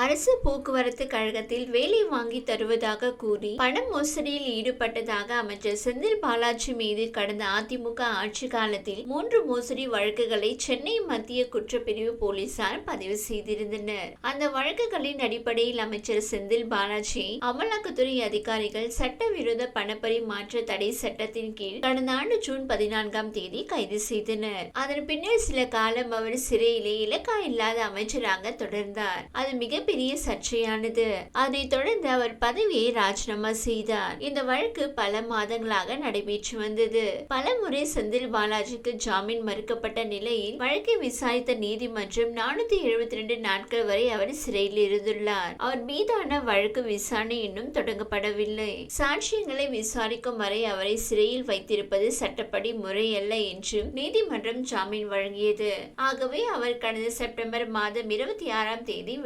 அரசு போக்குவரத்து கழகத்தில் வேலை வாங்கி தருவதாக கூறி பண மோசடியில் ஈடுபட்டதாக அமைச்சர் செந்தில் பாலாஜி மீது கடந்த அதிமுக ஆட்சி காலத்தில் மூன்று மோசடி வழக்குகளை சென்னை மத்திய குற்றப்பிரிவு போலீசார் பதிவு செய்திருந்தனர். அந்த வழக்குகளின் அடிப்படையில் அமைச்சர் செந்தில் பாலாஜி அமலாக்கத்துறை அதிகாரிகள் சட்டவிரோத பணப்பரிமாற்ற தடை சட்டத்தின் கீழ் கடந்த ஆண்டு ஜூன் பதினான்காம் தேதி கைது செய்தனர். அதன் பின்னர் சில காலம் அவர் சிறையிலே இலக்கா இல்லாத அமைச்சராக தொடர்ந்தார். அது மிக மிகப்பெரிய சர்ச்சையானது. அதைத் தொடர்ந்து அவர் பதவியை ராஜினாமா செய்தார். இந்த வழக்கு பல மாதங்களாக நடைபெற்று வந்தது. பல முறை செந்தில் பாலாஜிக்கு ஜாமீன் மறுக்கப்பட்ட நிலையில் வழக்கை விசாரித்த நீதிமன்றம் நானூத்தி எழுபத்தி ரெண்டு நாட்கள் வரை அவர் சிறையில் இருந்துள்ளார். அவர் மீதான வழக்கு விசாரணை இன்னும் தொடங்கப்படவில்லை. சாட்சியங்களை விசாரிக்கும் வரை அவரை சிறையில் வைத்திருப்பது சட்டப்படி முறையல்ல என்றும் நீதிமன்றம் ஜாமீன் வழங்கியது. ஆகவே அவர் கடந்த செப்டம்பர் மாதம் இருபத்தி ஆறாம் தேதி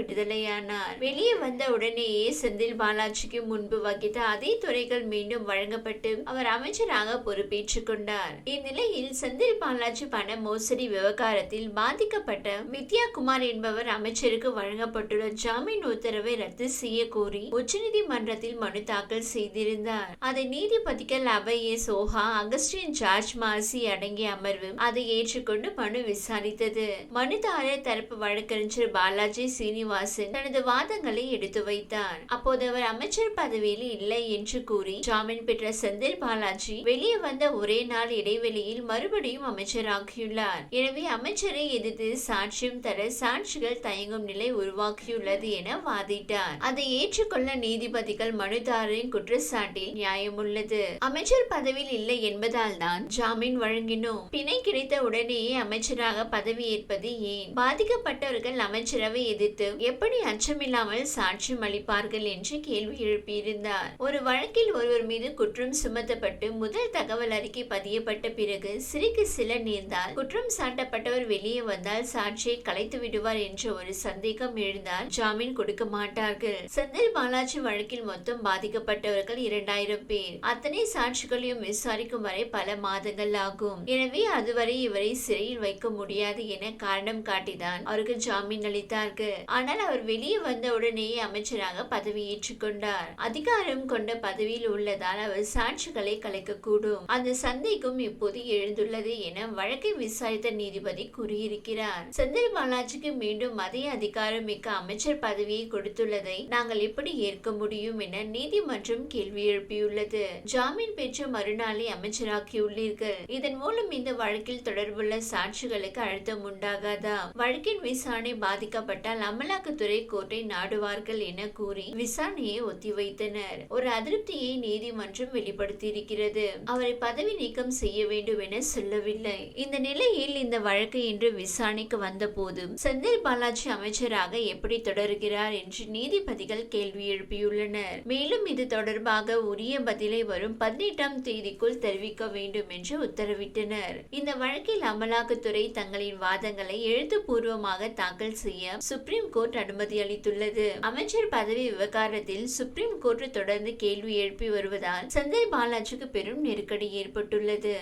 வெளியானார் வெளியே வந்த உடனேயே செந்தில் பாலாஜிக்கு முன்பு வகித்த அதே துறைகள் மீண்டும் வழங்கப்பட்டு அவர் அமைச்சராக பொறுப்பேற்றுக் கொண்டார். இந்நிலையில் செந்தில் பாலாஜி பண மோசடி விவகாரத்தில் பாதிக்கப்பட்ட வித்யா குமார் என்பவர் அமைச்சருக்கு வழங்கப்பட்டுள்ள ஜாமீன் உத்தரவை ரத்து செய்ய கோரி உச்சநீதிமன்றத்தில் மனு தாக்கல் செய்திருந்தார். அதை நீதிபதிகள் அபய சோஹா அகஸ்டின் ஜார்ஜ் மாசி அடங்கிய அமர்வு அதை ஏற்றுக்கொண்டு மனு விசாரித்தது. மனுதாரர் தரப்பு வழக்கறிஞர் பாலாஜி சீனிவாசன் தனது வாதங்களை எடுத்து வைத்தார். அப்போது அவர் அமைச்சர் பதவியில் இல்லை என்று கூறி ஜாமீன் பெற்ற செந்தில் பாலாஜி வெளியே வந்த ஒரே நாள் இடைவெளியில் மறுபடியும் அமைச்சராகியுள்ளார். எனவே அமைச்சரை எதிர்த்து சாட்சியம் தர சாட்சிகள் தயங்கும் நிலை உருவாக்கியுள்ளது என வாதிட்டார். அதை ஏற்றுக்கொள்ள நீதிபதிகள் மனுதாரரின் குற்றச்சாட்டில் நியாயம் உள்ளது. அமைச்சர் பதவியில் இல்லை என்பதால் தான் ஜாமீன் வழங்கினோம். பிணை கிடைத்த உடனேயே அமைச்சராக பதவி ஏற்பது ஏன்? பாதிக்கப்பட்டவர்கள் அமைச்சரவை எதிர்த்து எப்படி அச்சமில்லாமல் சாட்சியம் அளிப்பார்கள் என்று கேள்வி எழுப்பியிருந்தார். ஒரு வழக்கில் ஒருவர் மீது குற்றம் சுமத்தப்பட்டு முதல் தகவல் அறிக்கை பதியப்பட்ட பிறகு சிறைக்கு சில நேர்ந்தால் குற்றம் சாட்டப்பட்டவர் வெளியே வந்தால் சாட்சியை கலைத்து விடுவார் என்ற ஒரு சந்தேகம் எழுந்தால் ஜாமீன் கொடுக்க மாட்டார்கள். செந்தில் பாலாஜி வழக்கில் மொத்தம் பாதிக்கப்பட்டவர்கள் இரண்டாயிரம் பேர். அத்தனை சாட்சிகளையும் விசாரிக்கும் வரை பல மாதங்கள் ஆகும். எனவே அதுவரை இவரை சிறையில் வைக்க முடியாது என காரணம் காட்டிதான் அவருக்கு ஜாமீன் அளித்தார்கள். ஆனால் அவர் வெளியே வந்த உடனேயே அமைச்சராக பதவியேற்றுக் கொண்டார் அதிகாரம் கொண்ட பதவியில் உள்ளதால் அவர் சாட்சிகளை கலைக்கக்கூடும். அந்த சந்தேகம் இப்போது எழுந்துள்ளது என வழக்கை விசாரித்த நீதிபதி கூறியிருக்கிறார். செந்தில் பாலாஜிக்கு மீண்டும் அதே அதிகாரம் மிக்க அமைச்சர் பதவியை கொடுத்துள்ளதை நாங்கள் எப்படி ஏற்க முடியும் என நீதிமன்றம் கேள்வி எழுப்பியுள்ளது. ஜாமீன் பெற்ற மறுநாளை அமைச்சராக்கியுள்ளீர்கள் இதன் மூலம் இந்த வழக்கில் தொடர்புள்ள சாட்சிகளுக்கு அழுத்தம் உண்டாகாதா? வழக்கின் விசாரணை பாதிக்கப்பட்டால் அமலாக்கத்துறை கோர்ட்டை நாடுவார்கள் என கூறி விசாரணையை ஒத்திவைத்தனர். ஒரு அதிருப்தியை நீதிமன்றம் வெளிப்படுத்தியிருக்கிறது. அவரை பதவி நீக்கம் செய்ய வேண்டும் என சொல்லவில்லை. இந்த நிலையில் இந்த வழக்கு இன்று விசாரணைக்கு வந்த போதும் செந்தில் பாலாஜி அமைச்சராக எப்படி தொடர்கிறார் என்று நீதிபதிகள் கேள்வி எழுப்பியுள்ளனர். மேலும் இது தொடர்பாக உரிய பதிலை வரும் பதினெட்டாம் தேதிக்குள் தெரிவிக்க வேண்டும் என்று உத்தரவிட்டனர். இந்த வழக்கில் அமலாக்கத்துறை தங்களின் வாதங்களை எழுத்துப்பூர்வமாக தாக்கல் செய்ய சுப்ரீம் கோர்ட் அனுமதி அளித்துள்ளது அமைச்சர் பதவி விவகாரத்தில் சுப்ரீம் கோர்ட் தொடர்ந்து கேள்வி எழுப்பி வருவதால் சந்தை பாலாஜிக்கு பெரும் நெருக்கடி ஏற்பட்டுள்ளது.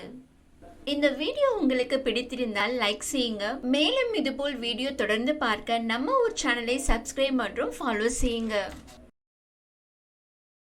இந்த வீடியோ உங்களுக்கு பிடித்திருந்தால் லைக் செய்யுங்க. மேலும் இதுபோல் வீடியோ தொடர்ந்து பார்க்க நம்ம ஒரு சேனலை சப்ஸ்கிரைப் மற்றும் ஃபாலோ செய்யுங்க.